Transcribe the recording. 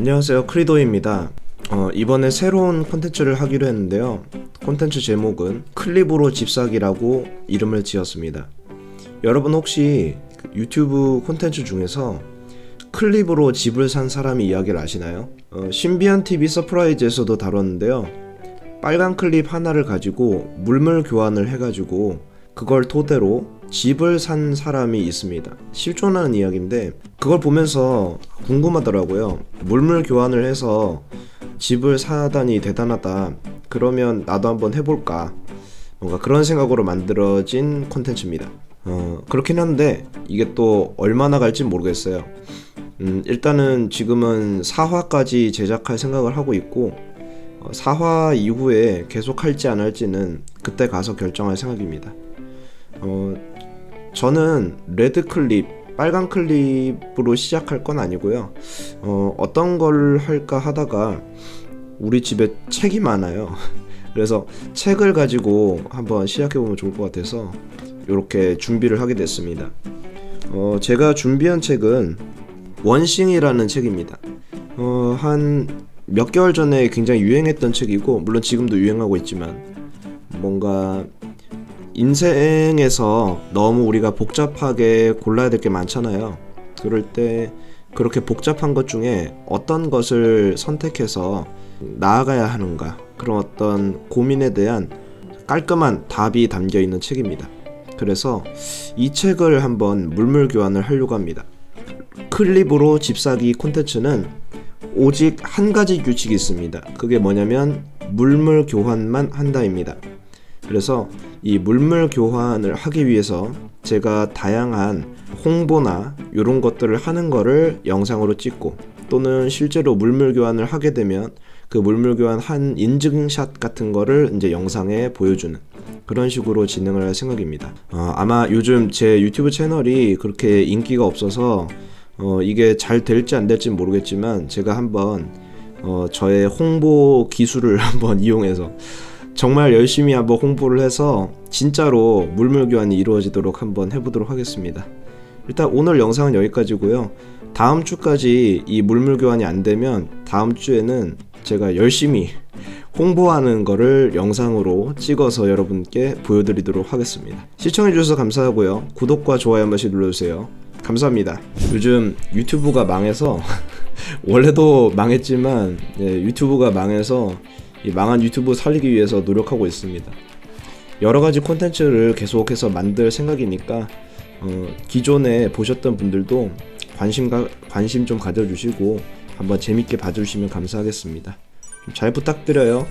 안녕하세요. 크리도입니다. 어, 이번에 새로운 콘텐츠를 하기로 했는데요. 콘텐츠 제목은 클립으로 집사기라고 이름을 지었습니다. 여러분 혹시 그 유튜브 콘텐츠 중에서 클립으로 집을 산 사람의 이야기를 아시나요? 어, 신비한 TV 서프라이즈에서도 다뤘는데요. 빨간 클립 하나를 가지고 물물 교환을 해가지고 그걸 토대로 집을 산 사람이 있습니다. 실존하는 이야기인데 그걸 보면서 궁금하더라고요. 물물 교환을 해서 집을 사다니 대단하다. 그러면 나도 한번 해볼까. 뭔가 그런 생각으로 만들어진 콘텐츠입니다. 어, 그렇긴 한데 이게 또 얼마나 갈지 모르겠어요. 음, 일단은 지금은 4화까지 제작할 생각을 하고 있고 어, 4화 이후에 계속 할지 안 할지는 그때 가서 결정할 생각입니다. 어, 저는 레드 클립, 빨간 클립으로 시작할 건 아니고요. 어, 어떤 걸 할까 하다가 우리 집에 책이 많아요. 그래서 책을 가지고 한번 시작해 보면 좋을 것 같아서 이렇게 준비를 하게 됐습니다. 어, 제가 준비한 책은 원싱이라는 책입니다. 어, 한 몇 개월 전에 굉장히 유행했던 책이고 물론 지금도 유행하고 있지만 뭔가 인생에서 너무 우리가 복잡하게 골라야 될 게 많잖아요. 그럴 때 그렇게 복잡한 것 중에 어떤 것을 선택해서 나아가야 하는가 그런 어떤 고민에 대한 깔끔한 답이 담겨 있는 책입니다. 그래서 이 책을 한번 물물 교환을 하려고 합니다. 클립으로 집사기 콘텐츠는 오직 한 가지 규칙이 있습니다. 그게 뭐냐면 물물 교환만 한다입니다. 그래서 이 물물 교환을 하기 위해서 제가 다양한 홍보나 이런 것들을 하는 거를 영상으로 찍고 또는 실제로 물물 교환을 하게 되면 그 물물 교환 한 인증샷 같은 거를 이제 영상에 보여주는 그런 식으로 진행을 할 생각입니다. 어, 아마 요즘 제 유튜브 채널이 그렇게 인기가 없어서 어, 이게 잘 될지 안 될지 모르겠지만 제가 한번 어, 저의 홍보 기술을 한번 이용해서 정말 열심히 한번 홍보를 해서 진짜로 물물 교환이 이루어지도록 한번 해보도록 하겠습니다. 일단 오늘 영상은 여기까지고요. 다음 주까지 이 물물 교환이 안 되면 다음 주에는 제가 열심히 홍보하는 거를 영상으로 찍어서 여러분께 보여드리도록 하겠습니다. 시청해주셔서 감사하고요. 구독과 좋아요 한 번씩 눌러주세요. 감사합니다. 요즘 유튜브가 망해서 원래도 망했지만 예, 유튜브가 망해서 이 망한 유튜브 살리기 위해서 노력하고 있습니다. 여러 가지 콘텐츠를 계속해서 만들 생각이니까 어, 기존에 보셨던 분들도 관심 가, 관심 좀 가져주시고 한번 재밌게 봐주시면 감사하겠습니다. 좀잘 부탁드려요.